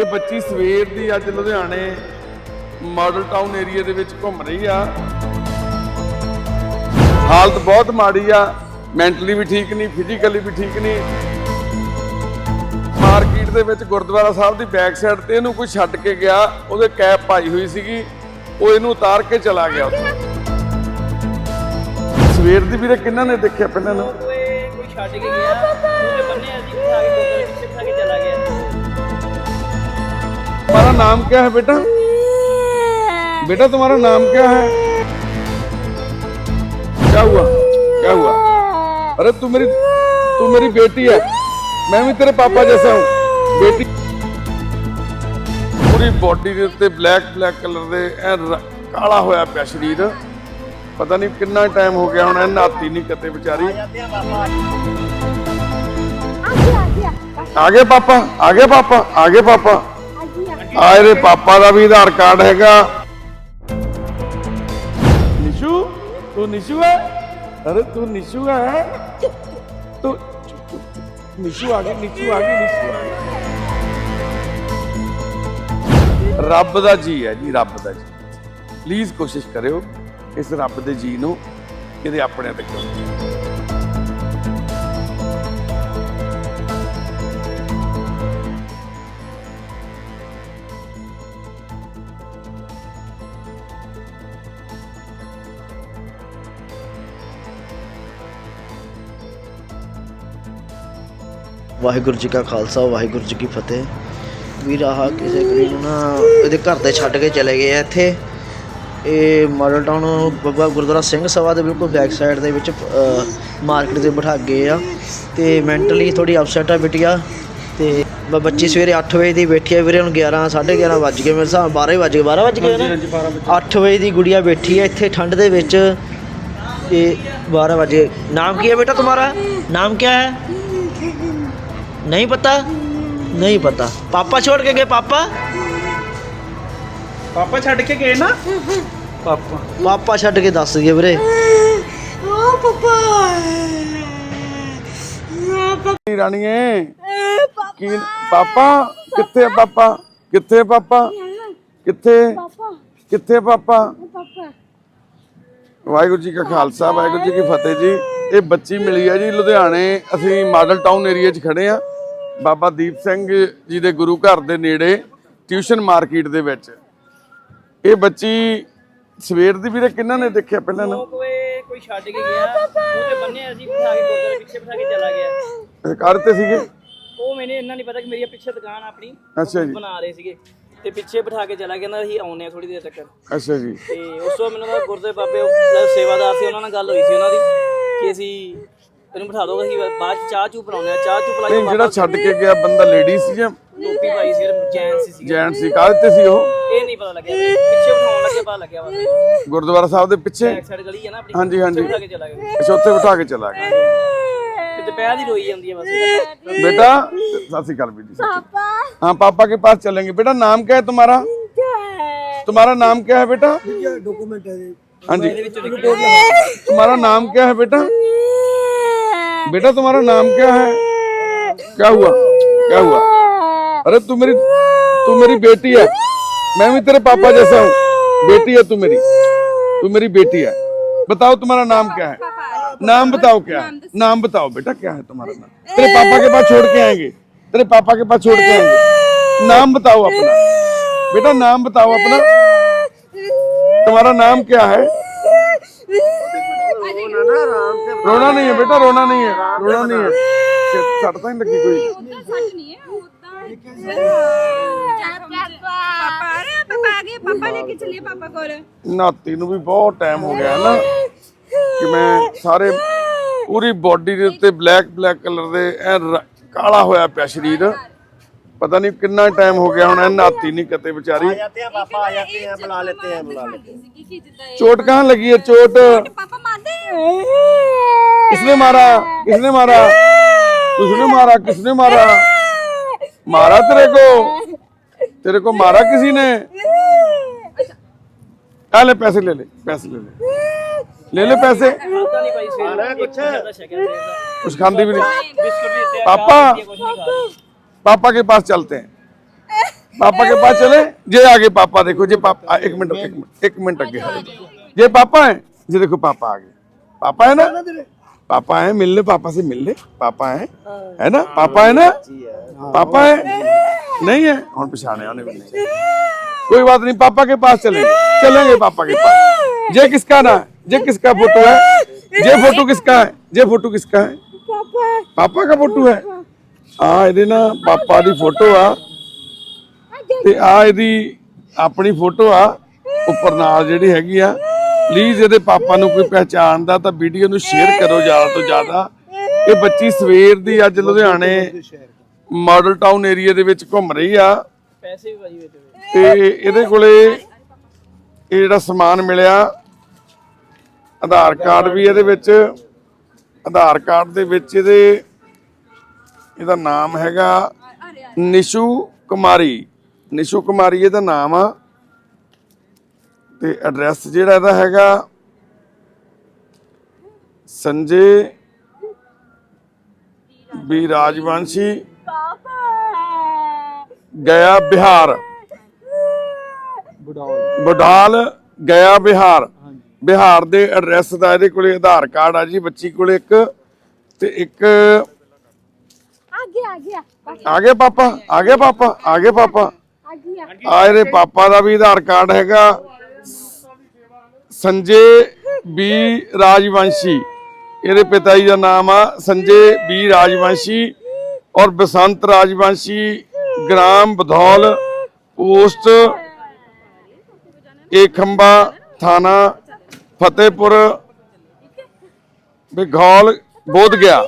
ਇਹ ਬੱਚੀ ਸਵੇਰ ਦੀ ਅੱਜ ਲੁਧਿਆਣੇ ਮਾਡਲ ਟਾਊਨ ਏਰੀਆ ਦੇ ਵਿੱਚ ਘੁੰਮ ਰਹੀ ਆ। ਹਾਲਤ ਬਹੁਤ ਮਾੜੀ ਆ। ਮੈਂਟਲੀ ਵੀ ਠੀਕ ਨਹੀਂ ਫਿਜ਼ੀਕਲੀ ਵੀ ਠੀਕ ਨਹੀਂ। ਮਾਰਕੀਟ ਦੇ ਵਿੱਚ ਗੁਰਦੁਆਰਾ ਸਾਹਿਬ ਦੀ ਬੈਕ ਸਾਈਡ ਤੇ ਇਹਨੂੰ ਕੋਈ ਛੱਡ ਕੇ ਗਿਆ। ਉਹਦੇ ਕੈਪ ਪਾਈ ਹੋਈ ਸੀਗੀ। ਉਹ ਇਹਨੂੰ ਉਤਾਰ ਕੇ ਚਲਾ ਗਿਆ ਉੱਥੇ। ਸਵੇਰ ਦੀ ਵੀਰੇ ਕਿੰਨਾਂ ਨੇ ਦੇਖਿਆ ਪਹਿਲਾਂ ਨੂੰ? ਕੋਈ ਛੱਡ ਕੇ ਗਿਆ। ਉਹਦੇ ਬੰਨੇ ਅਸੀਂ ਬਿਠਾ ਕੇ ਚਲਾ ਗਿਆ। तुम्हारा नाम क्या है बेटा बेटा तुम्हारा नाम क्या है क्या हुआ क्या हुआ अरे तू मेरी तू मेरी बेटी है मैं भी तेरे पापा जैसा हूँ बेटी ਪੂਰੀ ਬਾਡੀ ਦੇ ਉੱਤੇ ਬਲੈਕ ਬਲੈਕ ਕਲਰ ਦੇ ਐ ਰ- ਕਾਲਾ ਹੋਇਆ ਪਿਆ ਸਰੀਰ ਪਤਾ ਨਹੀਂ ਕਿੰਨਾ ਟਾਈਮ ਹੋ ਗਿਆ ਹੁਣ ਇਹ ਨਹਾਤੀ ਨਹੀਂ ਕਿਤੇ ਵਿਚਾਰੀ ਆਗੇ ਪਾਪਾ ਆਗੇ ਪਾਪਾ ਆਗੇ ਪਾਪਾ ਆ ਇਹਦੇ ਪਾਪਾ ਦਾ ਵੀ ਆਧਾਰ ਕਾਰਡ ਹੈਗਾ। ਨਿਸ਼ੂ, ਤੂੰ ਨਿਸ਼ੂ ਹੈ? ਅਰੇ ਤੂੰ ਨਿਸ਼ੂ ਹੈ? ਤੂੰ ਨਿਸ਼ੂ ਆ ਗਈ, ਨਿਸ਼ੂ ਆ ਗਈ, ਨਿਸ਼ੂ ਆ ਗਈ। ਰੱਬ ਦਾ ਜੀ ਹੈ ਜੀ, ਰੱਬ ਦਾ ਜੀ। ਪਲੀਜ਼ ਕੋਸ਼ਿਸ਼ ਕਰਿਓ ਇਸ ਰੱਬ ਦੇ ਜੀ ਨੂੰ ਇਹਦੇ ਆਪਣੇ ਤੇ ਕਰੋ ਵਾਹਿਗੁਰੂ ਜੀ ਕਾ ਖਾਲਸਾ ਵਾਹਿਗੁਰੂ ਜੀ ਕੀ ਫਤਿਹ। ਵੀ ਆਹ ਕਿਸੇ ਗਰੀਬ ਨੂੰ ਨਾ ਇਹਦੇ ਘਰ ਤੇ ਛੱਡ ਕੇ ਚਲੇ ਗਏ ਆ ਇੱਥੇ। ਇਹ ਮਾਡਲ ਟਾਊਨ ਬੱਬਾ ਗੁਰਦੁਆਰਾ ਸਿੰਘ ਸਭਾ ਦੇ ਬਿਲਕੁਲ ਬੈਕ ਸਾਈਡ ਦੇ ਵਿੱਚ ਮਾਰਕੀਟ ਦੇ ਬਿਠਾ ਗਏ ਆ। ਤੇ ਮੈਂਟਲੀ ਥੋੜੀ ਅਪਸੈਟ ਆ ਬਿਟਿਆ। ਤੇ ਬੱਚੀ ਸਵੇਰੇ 8 ਵਜੇ ਦੀ ਬੈਠੀ ਆ ਵੀਰੇ ਹੁਣ 11 11:30 ਵੱਜ ਗਏ ਮੇਰੇ ਹਿਸਾਬ 12 ਵਜੇ 12 ਵਜੇ ਗਏ ਨਾ? 8 ਵਜੇ ਦੀ ਗੁੜੀਆ ਬੈਠੀ ਆ ਇੱਥੇ ਠੰਡ ਦੇ ਵਿੱਚ। ਇਹ 12 ਵਜੇ ਨਾਮ ਕੀ ਹੈ ਬੇਟਾ ਤੁਹਾਡਾ? ਨਾਮ ਕੀ ਹੈ? नहीं पता नहीं पता पापा छोड़ के गए पापा ਪਾਪਾ ਛੱਡ ਕੇ ਗਏ ਨਾ ਪਾਪਾ ਪਾਪਾ ਛੱਡ ਕੇ ਦੱਸ ਦਈਏ ਵੀਰੇ ਨੀ ਰਾਣੀਏ ਕੀ ਪਾਪਾ ਕਿੱਥੇ ਆ ਪਾਪਾ ਕਿੱਥੇ ਆ ਪਾਪਾ ਕਿੱਥੇ ਕਿੱਥੇ ਆ ਪਾਪਾ ਵਾਹਿਗੁਰੂ ਜੀ ਕਾ ਖਾਲਸਾ ਵਾਹਿਗੁਰੂ ਜੀ ਕੀ ਫਤਿਹ ਜੀ ਇਹ ਬੱਚੀ ਮਿਲੀ ਹੈ ਜੀ ਲੁਧਿਆਣੇ ਅਸੀਂ ਮਾਡਲ ਟਾਊਨ ਏਰੀਆ 'ਚ ਖੜੇ ਆ ਬਾਬਾ ਦੀਪ ਸਿੰਘ ਜੀ ਦੇ ਗੁਰੂ ਘਰ ਦੇ ਨੇੜੇ ਟਿਊਸ਼ਨ ਮਾਰਕੀਟ ਦੇ ਵਿੱਚ। ਇਹ ਬੱਚੀ ਸਵੇਰ ਦੀ ਵੀਰੇ ਕਿੰਨਾਂ ਨੇ ਦੇਖਿਆ ਪਹਿਲਾਂ ਨੂੰ? ਕੋਈ ਛੱਡ ਕੇ ਗਿਆ। ਉਹਦੇ ਬੰਨੇ ਅਸੀਂ ਬਿਠਾ ਕੇ ਗੁਰਦੁਆਰੇ ਪਿੱਛੇ ਬਿਠਾ ਕੇ ਚਲਾ ਗਿਆ। ਘਰ ਤੇ ਸੀਗੇ? ਉਹ ਮੈਨੂੰ ਇੰਨਾ ਨਹੀਂ ਪਤਾ ਕਿ ਮੇਰੀ ਪਿੱਛੇ ਦੁਕਾਨ ਆਪਣੀ। ਅੱਛਾ ਜੀ। ਬਣਾ ਰਹੇ ਸੀਗੇ। ਤੇ ਪਿੱਛੇ ਬਿਠਾ ਕੇ ਚਲਾ ਗਿਆ ਕਹਿੰਦਾ ਅਸੀਂ ਆਉਨੇ ਆ ਥੋੜੀ ਦੇਰ ਤੱਕ। ਅੱਛਾ ਜੀ। ਤੇ ਉਸ ਤੋਂ ਮੈਨੂੰ ਗੁਰਦੇ ਬਾਬੇ ਸੇਵਾਦਾਰ ਸੀ ਉਹਨਾਂ ਨਾਲ ਗੱਲ ਹੋਈ ਸੀ ਉਹਨਾਂ ਦੀ ਕਿ ਅਸੀਂ ਤੈਨੂੰ ਬਿਠਾ ਦੋਗੇ ਅਸੀਂ ਬਾਅਦ ਚ ਚਾਹ ਚੂ ਬਣਾਉਣੇ ਆ ਚਾਹ ਚੂ ਨਹੀਂ ਪਿਲਾਈ ਜਿਹੜਾ ਛੱਡ ਕੇ ਗਿਆ ਬੰਦਾ ਲੇਡੀ ਸੀ ਜਾਂ ਟੋਪੀ ਪਾਈ ਸੀ ਜੈਂਸ ਸੀ ਜੈਂਟ ਸੀ ਕਾਹਦੇ ਤੇ ਸੀ ਉਹ ਇਹ ਨਹੀਂ ਪਤਾ ਲੱਗਿਆ ਪਿੱਛੇ ਬਿਠਾਉਣ ਲੱਗੇ ਪਤਾ ਲੱਗਿਆ ਬਸ ਗੁਰਦੁਆਰਾ ਸਾਹਿਬ ਦੇ ਪਿੱਛੇ ਬੈਕ ਸਾਈਡ ਗਲੀ ਹੈ ਨਾ ਆਪਣੀ ਹਾਂਜੀ ਹਾਂਜੀ ਬਿਠਾ ਕੇ ਚਲਾ ਗਿਆ ਅੱਛਾ ਉੱਥੇ ਬਿਠਾ ਕੇ ਚਲਾ ਗਿਆ ਤੇ ਦੁਪਹਿਰ ਦੀ ਰੋਈ ਜਾਂਦੀ ਹੈ ਬਸ बेटा सत श्रीकाल बेटी पापा हाँ पापा के पास चलेंगे बेटा नाम क्या है तुम्हारा तुम्हारा नाम क्या है बेटा हाँ जी तुम्हारा नाम क्या है बेटा बेटा, तुम्हारा नाम क्या है? क्या हुआ? क्या हुआ? अरे, तू मेरी तू मेरी बेटी है। मैं भी तेरे पापा जैसा हूँ। बेटी है तू मेरी। तू मेरी बेटी है। बताओ तुम्हारा नाम क्या है? नाम बताओ क्या नाम बताओ बेटा, क्या है तुम्हारा नाम? तेरे पापा के पास छोड़ के आएँगे। तेरे पापा के पास छोड़ के आएँगे। नाम बताओ अपना। बेटा, नाम बताओ अपना। तुम्हारा नाम क्या है? रोना नहीं है बेटा रोना नहीं है रोना नहीं है सट तो नहीं लगी कोई ਪਾਪਾ ਆ ਰਹੇ ਆ, ਪਾਪਾ ਆ ਗਏ ਪਾਪਾ ਲੈ ਕੇ ਚੱਲੀਏ ਪਾਪਾ ਕੋਲ ਨਾਤੀ ਨੂੰ ਵੀ ਬਹੁਤ ਟਾਈਮ ਹੋ ਗਿਆ ਨਾ ਕਿ ਮੈਂ ਸਾਰੇ ਪੂਰੀ ਬਾਡੀ ਦੇ ਉੱਤੇ ਬਲੈਕ ਬਲੈਕ ਕਲਰ ਦੇ ਐ ਰ- ਕਾਲਾ ਹੋਇਆ ਪਿਆ ਸਰੀਰ पता नहीं किन्ना टाइम हो गया हूँ नहाती नहीं कते बेचारी आ जाते हैं पापा आ जाते हैं बुला लेते हैं बुला लेते चोट कहाँ लगी है चोट किसने मारा किसने मारा किसने मारा किसने मारा मारा तेरे को तेरे को मारा किसी ने आ ले पैसे ले ले पैसे ले ले ले ले पैसे कुछ खाती भी नहीं पापा पापा के पास चलते हैं। पापा के पास चले। ये आगे पापा देखो ये पापा एक मिनट एक मिनट एक मिनट आगे ये पापा है। ये देखो पापा आगे। पापा है ना? पापा है मिलने पापा से मिलने पापा है है ना? पापा है ना? पापा है? नहीं है? और पछाने आने वाले कोई बात नहीं पापा के पास चलेंगे। चलेंगे पापा के पास। ये किसका ना? ये किसका फ़ोटो है? ये फ़ोटो किसका है? ये फ़ोटो किसका है। पापा का फ़ोटो है। ਆ ਇਹਦੇ ਨਾ ਪਾਪਾ ਦੀ ਫੋਟੋ ਆ ਤੇ ਆ ਇਹਦੀ ਆਪਣੀ ਫੋਟੋ ਆ ਉੱਪਰ ਨਾਲ ਜਿਹੜੀ ਹੈਗੀ ਆ। ਪਲੀਜ਼ ਇਹਦੇ ਪਾਪਾ ਨੂੰ ਕੋਈ ਪਹਿਚਾਣਦਾ ਤਾਂ ਵੀਡੀਓ ਨੂੰ ਸ਼ੇਅਰ ਕਰੋ ਜ਼ਿਆਦਾ ਤੋਂ ਜ਼ਿਆਦਾ। ਇਹ ਬੱਚੀ ਸਵੇਰ ਦੀ ਅੱਜ ਲੁਧਿਆਣੇ ਮਾਡਲ ਟਾਊਨ ਏਰੀਆ ਦੇ ਵਿੱਚ ਘੁੰਮ ਰਹੀ ਆ। ਪੈਸੇ ਵੀ ਭਾਜੀ ਵਿੱਚ ਤੇ ਇਹਦੇ ਕੋਲੇ ਇਹ ਜਿਹੜਾ ਸਮਾਨ ਮਿਲਿਆ, ਆਧਾਰ ਕਾਰਡ ਵੀ ਇਹਦੇ ਵਿੱਚ, ਆਧਾਰ ਕਾਰਡ ਦੇ ਵਿੱਚ ਇਹਦੇ ਇਹਦਾ ਨਾਮ ਹੈਗਾ ਨਿਸ਼ੂ ਕੁਮਾਰੀ। ਨਿਸ਼ੂ ਕੁਮਾਰੀ ਇਹਦਾ ਨਾਮ ਆ। ਤੇ ਐਡਰੈਸ ਜਿਹੜਾ ਇਹਦਾ ਹੈਗਾ ਸੰਜੇ ਬੀ ਰਾਜਵੰਸ਼ੀ ਗਿਆ ਬਿਹਾਰ। ਬਡਾਲ ਗਿਆ ਬਿਹਾਰ। ਬਿਹਾਰ ਦੇ ਐਡਰੈਸ ਦਾ ਇਹਦੇ ਕੋਲੇ ਆਧਾਰ ਕਾਰਡ ਆ ਜੀ, ਬੱਚੀ ਕੋਲੇ ਇੱਕ ਤੇ ਇੱਕ ਆ ਪਾਪਾ ਆ ਪਾਪਾ ਆ ਪਾਪਾ ਆ ਗਿਆ ਪਾਪਾ ਦਾ ਵੀ ਆਧਾਰ ਕਾਰਡ ਹੈਗਾ ਸੰਜੇ ਬੀ ਰਾਜਵੰਸ਼ੀ ਇਹਦੇ ਪਿਤਾ ਜੀ ਦਾ ਨਾਮ ਆ ਸੰਜੇ ਬੀ ਰਾਜਵੰਸ਼ੀ ਔਰ ਬਸੰਤ ਰਾਜਵੰਸ਼ੀ ਗ੍ਰਾਮ ਬਧੌਲ ਪੋਸਟ ਏਖੰਬਾ ਥਾਣਾ ਫਤਿਹਪੁਰ ਬਿਗੌਲ ਬੋਧ ਗਿਆ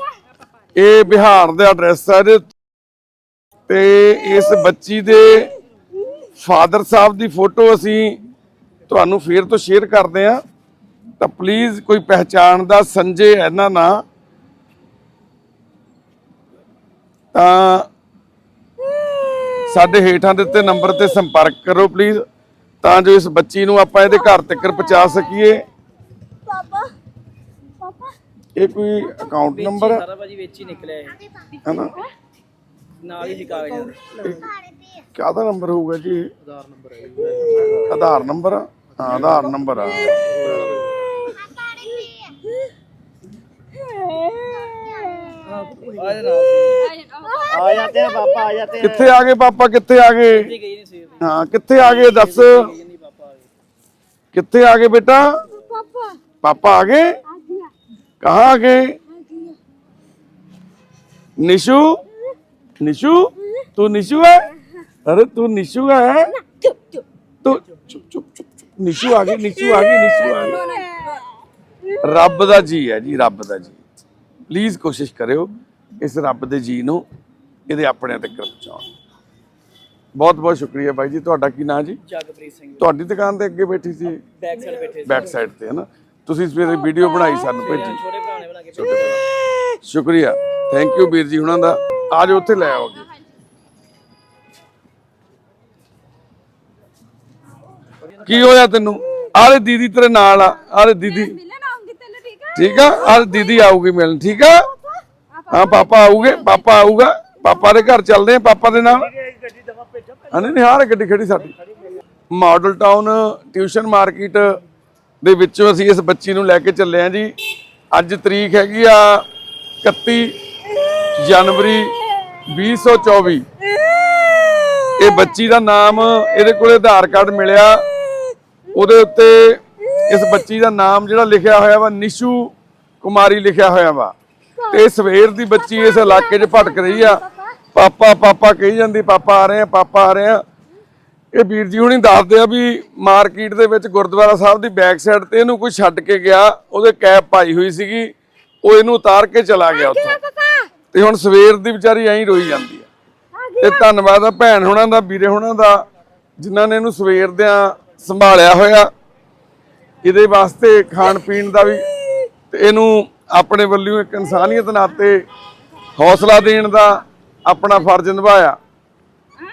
ਇਹ ਬਿਹਾਰ ਦਾ ਐਡਰੈਸ ਹੈ ਇਹਦੇ ਤੇ ਇਸ ਬੱਚੀ ਦੇ ਫਾਦਰ ਸਾਹਿਬ ਦੀ ਫੋਟੋ ਅਸੀਂ ਤੁਹਾਨੂੰ ਫੇਰ ਤੋਂ ਸ਼ੇਅਰ ਕਰਦੇ ਆ ਤਾਂ ਪਲੀਜ਼ ਕੋਈ ਪਹਿਚਾਣਦਾ ਸੰਜੇ ਹੈ ਨਾ ਨਾ। ਤਾਂ ਸਾਡੇ ਹੇਠਾਂ ਦਿੱਤੇ ਨੰਬਰ ਤੇ ਸੰਪਰਕ ਕਰੋ ਪਲੀਜ਼ ਤਾਂ ਜੋ ਇਸ ਬੱਚੀ ਨੂੰ ਆਪਾਂ ਇਹਦੇ ਘਰ ਤੱਕ ਪਹੁੰਚਾ ਸਕੀਏ। ਪਾਪਾ। ਇਹ ਕੋਈ ਅਕਾਊਂਟ ਨੰਬਰ ਹੈ? ਸਾਰਾ ਨੰਬਰ ਹੋਊਗਾ ਜੀ? ਆਧਾਰ ਨੰਬਰ ਆਧਾਰ ਨੰਬਰ ਆ? ਕਿੱਥੇ ਆ ਗਏ ਪਾਪਾ ਕਿੱਥੇ ਆ ਗਏ? ਹਾਂ ਕਿੱਥੇ ਆ ਗਏ? ਦੱਸ। ਗਈ ਆ ਗਏ ਕਿੱਥੇ ਆ ਗਏ ਬੇਟਾ? ਪਾਪਾ ਆ ਗਏ? कहाँ आ गए निशु निशु तू निशु है अरे तू निशु है चुप चुप तू चुप चुप चुप चुप निशु आ गई निशु आ गई निशु आ गई ਰੱਬ ਦਾ ਜੀ ਹੈ ਜੀ ਰੱਬ ਦਾ ਜੀ ਪਲੀਜ਼ ਕੋਸ਼ਿਸ਼ ਕਰਿਓ ਇਸ ਰੱਬ ਦੇ ਜੀ ਨੂੰ ਇਹਦੇ ਆਪਣਿਆਂ ਤੱਕ ਪਹੁੰਚਾਉਣ ਬਹੁਤ ਬਹੁਤ ਸ਼ੁਕਰੀਆ ਬਾਈ ਜੀ ਤੁਹਾਡਾ ਕੀ ਨਾਂ ਜੀ ਜਗਪ੍ਰੀਤ ਸਿੰਘ ਤੁਹਾਡੀ ਦੁਕਾਨ ਤੇ ਅੱਗੇ ਬੈਠੀ ਸੀ ਬੈਕ ਸਾਈਡ ਬੈਠੇ ਸੀ ਬੈਕ ਸਾਈਡ ਤੇ ਹੈ ਨਾ ਤੁਸੀਂ ਸਵੇਰੇ ਵੀਡੀਓ ਬਣਾਈ ਸਾਨੂੰ ਭੇਜੀ ਛੋਟੇ ਭਰਾ ਨੇ ਬਣਾ ਕੇ ਭੇਜਿਆ। ਸ਼ੁਕਰੀਆ ਥੈਂਕ ਯੂ ਵੀਰ ਜੀ ਹੁਣਾਂ ਦਾ ਆ ਜਾਓ ਉੱਥੇ ਲੈ ਆਓਗੇ ਕੀ ਹੋਇਆ ਤੈਨੂੰ ਆਲੇ ਦੀਦੀ ਤੇਰੇ ਨਾਲ ਆ ਆਲੇ ਦੀਦੀ मिलन आऊंगी तेरे ठीक है ਠੀਕ ਆ ਆਲੇ ਦੀਦੀ ਆਊਗੀ ਮਿਲਣ ਠੀਕ ਆ ਹਾਂ ਪਾਪਾ ਆਊਗੇ ਪਾਪਾ ਆਊਗਾ ਪਾਪਾ ਦੇ ਘਰ ਚੱਲਦੇ ਆ ਪਾਪਾ ਦੇ ਨਾਲ ਹਾਂ ਨਹੀਂ ਨਹੀਂ ਹਾਰ ਗੱਡੀ ਖੜੀ ਸਾਡੀ ਮਾਡਲ ਟਾਊਨ ਟਿਊਸ਼ਨ ਮਾਰਕੀਟ ਦੇ ਵਿੱਚੋਂ ਅਸੀਂ ਇਸ ਬੱਚੀ ਨੂੰ ਲੈ ਕੇ ਚੱਲੇ ਆ ਜੀ। ਅੱਜ ਤਰੀਕ ਹੈਗੀ ਆ 31 ਜਨਵਰੀ 2024 ਇਹ ਬੱਚੀ ਦਾ ਨਾਮ ਇਹਦੇ ਕੋਲੇ ਆਧਾਰ ਕਾਰਡ ਮਿਲਿਆ। ਉਹਦੇ ਉੱਤੇ ਇਸ ਬੱਚੀ ਦਾ ਨਾਮ ਜਿਹੜਾ ਲਿਖਿਆ ਹੋਇਆ ਵਾ, ਨਿਸ਼ੂ ਕੁਮਾਰੀ ਲਿਖਿਆ ਹੋਇਆ ਵਾ। ਤੇ ਸਵੇਰ ਦੀ ਬੱਚੀ ਇਸ ਇਲਾਕੇ 'ਚ ਭਟਕ ਰਹੀ ਆ। ਪਾਪਾ ਪਾਪਾ ਕਹੀ ਜਾਂਦੀ, ਪਾਪਾ ਆ ਰਹੇ ਆ, ਪਾਪਾ ਆ ਰਹੇ ਆ। ਇਹ ਵੀਰ ਜੀ ਹੁਣੀ ਦੱਸਦੇ ਆ ਵੀ ਮਾਰਕੀਟ ਦੇ ਵਿੱਚ ਗੁਰਦੁਆਰਾ ਸਾਹਿਬ ਦੀ ਬੈਕ ਸਾਈਡ ਤੇ ਇਹਨੂੰ ਕੋਈ ਛੱਡ ਕੇ ਗਿਆ ਉਹਦੇ ਕੈਪ ਪਾਈ ਹੋਈ ਸੀਗੀ ਉਹ ਇਹਨੂੰ ਉਤਾਰ ਕੇ ਚਲਾ ਗਿਆ ਉੱਥੋਂ। ਤੇ ਹੁਣ ਸਵੇਰ ਦੀ ਵਿਚਾਰੀ ਐਂ ਰੋਈ ਜਾਂਦੀ ਆ। ਤੇ ਧੰਨਵਾਦ ਆ ਭੈਣ ਹੁਣਾਂ ਦਾ ਵੀਰੇ ਹੁਣਾਂ ਦਾ ਜਿਨ੍ਹਾਂ ਨੇ ਇਹਨੂੰ ਸਵੇਰ ਦਿਆਂ ਸੰਭਾਲਿਆ ਹੋਇਆ। ਇਹਦੇ ਵਾਸਤੇ ਖਾਣ ਪੀਣ ਦਾ ਵੀ ਤੇ ਇਹਨੂੰ ਆਪਣੇ ਵੱਲੋਂ ਇੱਕ ਇਨਸਾਨੀਅਤ ਨਾਤੇ ਹੌਸਲਾ ਦੇਣ ਦਾ ਆਪਣਾ ਫਰਜ਼ ਨਿਭਾਇਆ।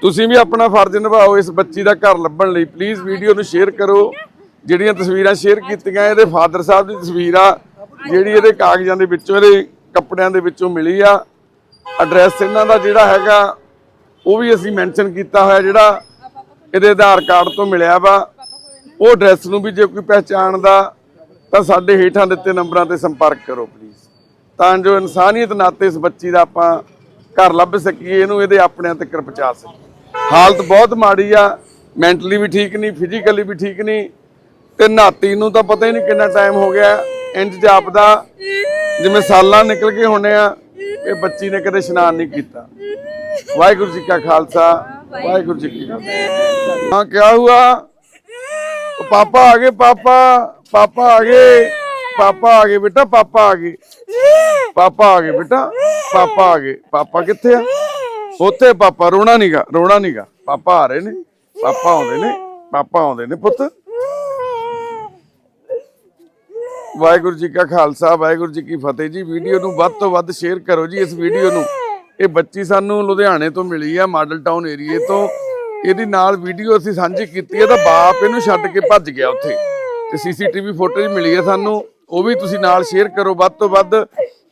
ਤੁਸੀਂ ਵੀ ਆਪਣਾ ਫਰਜ਼ ਨਿਭਾਓ, ਇਸ ਬੱਚੀ ਦਾ ਘਰ ਲੱਭਣ ਲਈ। ਪਲੀਜ਼ ਵੀਡੀਓ ਨੂੰ ਸ਼ੇਅਰ ਕਰੋ। ਜਿਹੜੀਆਂ ਤਸਵੀਰਾਂ ਸ਼ੇਅਰ ਕੀਤੀਆਂ, ਇਹਦੇ ਫਾਦਰ ਸਾਹਿਬ ਦੀ ਤਸਵੀਰ ਆ, ਜਿਹੜੀ ਇਹਦੇ ਕਾਗਜ਼ਾਂ ਦੇ ਵਿੱਚੋਂ, ਇਹਦੇ ਕੱਪੜਿਆਂ ਦੇ ਵਿੱਚੋਂ ਮਿਲੀ ਆ। ਐਡਰੈਸ ਇਹਨਾਂ ਦਾ ਜਿਹੜਾ ਹੈਗਾ, ਉਹ ਵੀ ਅਸੀਂ ਮੈਂਸ਼ਨ ਕੀਤਾ ਹੋਇਆ, ਜਿਹੜਾ ਇਹਦੇ ਆਧਾਰ ਕਾਰਡ ਤੋਂ ਮਿਲਿਆ ਵਾ। ਉਹ ਐਡਰੈਸ ਨੂੰ ਵੀ ਜੇ ਕੋਈ ਪਹਿਚਾਣਦਾ, ਤਾਂ ਸਾਡੇ ਹੇਠਾਂ ਦਿੱਤੇ ਨੰਬਰਾਂ ਤੇ ਸੰਪਰਕ ਕਰੋ ਪਲੀਜ਼ ਤਾਂ ਜੋ ਇਨਸਾਨੀਅਤ ਨਾਤੇ ਇਸ ਬੱਚੀ ਦਾ ਆਪਾਂ ਘਰ ਲੱਭ ਸਕੀਏ, ਇਹਨੂੰ ਇਹਦੇ ਆਪਣਿਆਂ ਤੱਕ ਪਹੁੰਚਾ ਸਕੀਏ। ਹਾਲਤ ਬਹੁਤ ਮਾੜੀ ਆ, ਮੈਂਟਲੀ ਵੀ ਠੀਕ ਨਹੀਂ, ਫਿਜ਼ੀਕਲੀ ਵੀ ਠੀਕ ਨਹੀਂ, ਤੇ ਨਾਤੀ ਨੂੰ ਤਾਂ ਪਤਾ ਹੀ ਨਹੀਂ ਕਿੰਨਾ ਟਾਈਮ ਹੋ ਗਿਆ। ਇੰਜ ਜਾਪਦਾ, ਜਿਵੇਂ ਸਾਲਾਂ ਨਿਕਲ ਕੇ ਹੋਣੇ ਆ, ਇਹ ਬੱਚੀ ਨੇ ਕਦੇ ਇਸ਼ਨਾਨ ਨਹੀਂ ਕੀਤਾ। ਵਾਹਿਗੁਰੂ ਜੀ ਕਾ ਖਾਲਸਾ, ਵਾਹਿਗੁਰੂ ਜੀ ਕੀ ਫਤਿਹ। ਹਾਂ ਕੀ ਹੁਆ? ਪਾਪਾ ਆ ਗਏ, ਪਾਪਾ ਪਾਪਾ ਆ ਗਏ, ਪਾਪਾ ਆ ਗਏ ਬੇਟਾ, ਪਾਪਾ ਆ ਗਏ। ਪਾਪਾ ਆ ਗਏ ਬੇਟਾ। ਪਾਪਾ ਆ ਗਏ। ਪਾਪਾ ਕਿੱਥੇ ਆ? ਉੱਥੇ ਪਾਪਾ ਰੋਣਾ ਨੀਗਾ ਰੋਣਾ ਨੀਗਾ ਪਾਪਾ ਆ ਰਹੇ ਨੇ, ਪਾਪਾ ਆਉਂਦੇ ਨੇ, ਪਾਪਾ ਆਉਂਦੇ ਨੇ ਪੁੱਤ। ਵਾਹਿਗੁਰੂ ਜੀ ਕਾ ਖਾਲਸਾ, ਵਾਹਿਗੁਰੂ ਜੀ ਕੀ ਫਤਿਹ ਜੀ। ਵੀਡੀਓ ਨੂੰ ਵੱਧ ਤੋਂ ਵੱਧ ਸ਼ੇਅਰ ਕਰੋ ਜੀ ਇਸ ਵੀਡੀਓ ਨੂੰ। ਇਹ ਬੱਚੀ ਸਾਨੂੰ ਲੁਧਿਆਣੇ ਤੋਂ ਮਿਲੀ ਆ, ਮਾਡਲ ਟਾਊਨ ਏਰੀਏ ਤੋਂ। ਇਹਦੀ ਨਾਲ ਵੀਡੀਓ ਅਸੀਂ ਸਾਂਝੀ ਕੀਤੀ ਹੈ ਤਾਂ ਬਾਪ ਇਹਨੂੰ ਛੱਡ ਕੇ ਭੱਜ ਗਿਆ ਉੱਥੇ। ਤੇ ਸੀਸੀਟੀਵੀ ਫੁਟੇਜ ਮਿਲੀ ਹੈ ਸਾਨੂੰ, ਉਹ ਵੀ ਤੁਸੀਂ ਨਾਲ ਸ਼ੇਅਰ ਕਰੋ। ਵੱਧ ਤੋਂ ਵੱਧ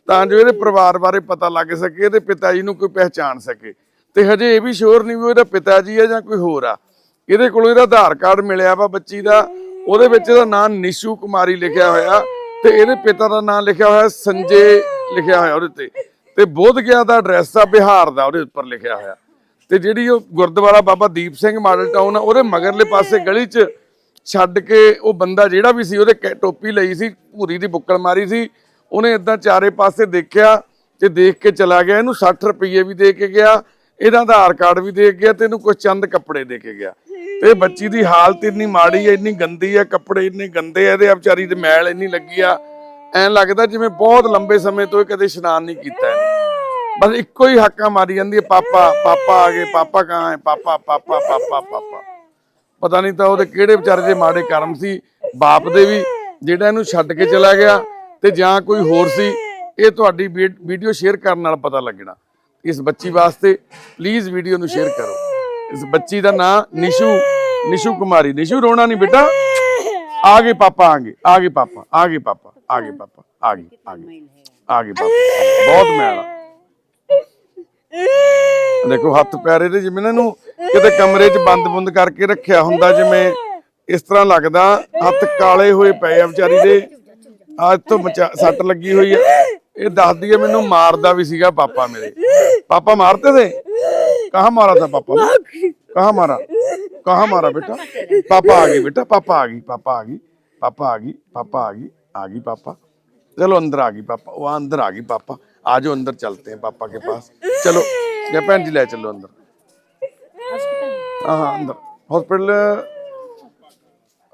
ਤਾਂ ਜੋ ਇਹਦੇ ਪਰਿਵਾਰ ਬਾਰੇ ਪਤਾ ਲੱਗ ਸਕੇ, ਇਹਦੇ ਪਿਤਾ ਜੀ ਨੂੰ ਕੋਈ ਪਹਿਚਾਣ ਸਕੇ। ਤੇ ਹਜੇ ਇਹ ਵੀ ਸ਼ੋਰ ਨਹੀਂ ਵੀ ਇਹਦਾ ਪਿਤਾ ਜੀ ਹੈ ਜਾਂ ਕੋਈ ਹੋਰ ਆ। ਇਹਦੇ ਕੋਲੋਂ ਇਹਦਾ ਆਧਾਰ ਕਾਰਡ ਮਿਲਿਆ ਵਾ ਬੱਚੀ ਦਾ। ਉਹਦੇ ਵਿੱਚ ਇਹਦਾ ਨਾਮ ਨਿਸ਼ੂ ਕੁਮਾਰੀ ਲਿਖਿਆ ਹੋਇਆ। ਤੇ ਇਹਦੇ ਪਿਤਾ ਦਾ ਨਾਮ ਲਿਖਿਆ ਹੋਇਆ ਸੰਜੇ ਲਿਖਿਆ ਹੋਇਆ ਉਹਦੇ ਤੇ। ਤੇ ਬੋਧ ਗਿਆ ਦਾ ਐਡਰੈਸ ਆ ਬਿਹਾਰ ਦਾ, ਉਹਦੇ ਉੱਪਰ ਲਿਖਿਆ ਹੋਇਆ। ਤੇ ਜਿਹੜੀ ਉਹ ਗੁਰਦੁਆਰਾ ਬਾਬਾ ਦੀਪ ਸਿੰਘ ਮਾਡਲ ਟਾਊਨ ਆ, ਉਹਦੇ ਮਗਰਲੇ ਪਾਸੇ ਗਲੀ 'ਚ ਛੱਡ ਕੇ ਉਹ ਬੰਦਾ ਜਿਹੜਾ ਵੀ ਸੀ, ਉਹਦੇ ਟੋਪੀ ਲਈ ਸੀ, ਭੂਰੀ ਦੀ ਬੁੱਕਲ ਮਾਰੀ ਸੀ। ਉਹਨੇ ਇਦਾਂ ਚਾਰੇ ਪਾਸੇ ਦੇਖਿਆ ਤੇ ਦੇਖ ਕੇ ਚਲਾ ਗਿਆ। ਇਹਨੂੰ 60 ਰੁਪਏ ਵੀ ਦੇ ਕੇ ਗਿਆ, ਇਹਦਾ ਆਧਾਰ ਕਾਰਡ ਵੀ ਦੇ ਕੇ ਗਿਆ ਤੇ ਇਹਨੂੰ ਕੁਝ ਚੰਦ ਕੱਪੜੇ ਦੇ ਕੇ ਗਿਆ। ਤੇ ਬੱਚੀ ਦੀ ਹਾਲਤ ਇੰਨੀ ਮਾੜੀ ਹੈ, ਇੰਨੀ ਗੰਦੀ ਹੈ, ਕੱਪੜੇ ਇੰਨੇ ਗੰਦੇ ਆ, ਇਹਦੇ ਵਿਚਾਰੀ ਦੇ ਮੈਲ ਇੰਨੀ ਲੱਗੀ ਆ। ਐਂ ਲੱਗਦਾ ਜਿਵੇਂ ਬਹੁਤ ਲੰਬੇ ਸਮੇਂ ਤੋਂ ਇਹ ਕਦੇ ਇਸ਼ਨਾਨ ਨਹੀਂ ਕੀਤਾ ਬਸ ਇੱਕੋ ਹੀ ਹੱਕਾ ਮਾਰੀ ਜਾਂਦੀ ਹੈ, ਪਾਪਾ ਪਾਪਾ ਆ ਗਏ, ਪਾਪਾ ਕਹਾਂ ਹੈ, ਪਾਪਾ ਪਾਪਾ ਪਾਪਾ ਪਾਪਾ। ਪਤਾ ਨਹੀਂ ਤਾਂ ਉਹਦੇ ਕਿਹੜੇ ਵਿਚਾਰੇ ਦੇ ਮਾੜੇ ਕਰਮ ਸੀ, ਬਾਪ ਦੇ ਵੀ, ਜਿਹੜਾ ਇਹਨੂੰ ਛੱਡ ਕੇ ਚਲਾ ਗਿਆ। ਤੇ ਜਾਂ ਕੋਈ ਹੋਰ ਸੀ ਇਹ ਤੁਹਾਡੀ ਵੀਡੀਓ ਸ਼ੇਅਰ ਕਰਨ ਨਾਲ ਪਤਾ ਲੱਗਣਾ। ਇਸ ਬੱਚੀ ਵਾਸਤੇ ਪਲੀਜ਼ ਵੀਡੀਓ ਨੂੰ ਸ਼ੇਅਰ ਕਰੋ। ਇਸ ਬੱਚੀ ਦਾ ਨਾਂ ਨਿਸ਼ੂ ਨਿਸ਼ੂ ਕੁਮਾਰੀ। ਨਿਸ਼ੂ ਰੋਣਾ ਨਹੀਂ ਬੇਟਾ। ਆ ਗਏ ਪਾਪਾ ਆ ਗਏ ਆ ਗਏ ਪਾਪਾ ਆ ਗਏ ਪਾਪਾ ਆ ਗਏ ਪਾਪਾ ਆ ਗਏ ਆ ਗਏ ਆ ਗਏ ਪਾਪਾ ਬਹੁਤ ਆ ਦੇਖੋ ਹੱਥ ਪੈਰ ਇਹਦੇ ਜਿਵੇਂ ਇਹਨਾਂ ਨੂੰ ਕਿਤੇ ਕਮਰੇ 'ਚ ਬੰਦ-ਬੁੰਦ ਕਰਕੇ ਰੱਖਿਆ ਹੁੰਦਾ ਜਿਵੇਂ ਇਸ ਤਰ੍ਹਾਂ ਲੱਗਦਾ ਹੱਥ ਕਾਲੇ ਹੋਏ ਪਏ ਆ ਵਿਚਾਰੀ ਦੇ। ਅੱਜ ਤੋਂ ਮਚਾ- ਸੱਟ ਲੱਗੀ ਹੋਈ ਆ ਇਹ ਦੱਸਦੀ ਹੈ ਮੈਨੂੰ ਮਾਰਦਾ ਵੀ ਸੀਗਾ ਪਾਪਾ ਮੇਰੇ ਪਾਪਾ ਮਾਰਤੇ थे कहाँ मारा था पापा कहाँ मारा कहाँ मारा बेटा पापा आ गई बेटा पापा आ गई पापा आ गई पापा आ गई पापा आ गई आ गई पापा चलो अंदर आ गई पापा वहाँ अंदर आ गई पापा आ जाओ अंदर चलते हैं पापा के पास चलो या भैन जी ले चलो अंदर हाँ हाँ अंदर हॉस्पिटल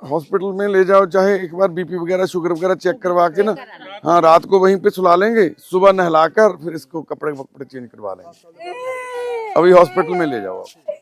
हॉस्पिटल में ले जाओ चाहे एक बार बीपी वगैरह शुगर वगैरह चेक करवा के ना हाँ रात को वहीं पे सुला लेंगे सुबह नहलाकर फिर इसको कपड़े वपड़े चेंज करवा लेंगे। अभी हॉस्पिटल में ले जाओ आप।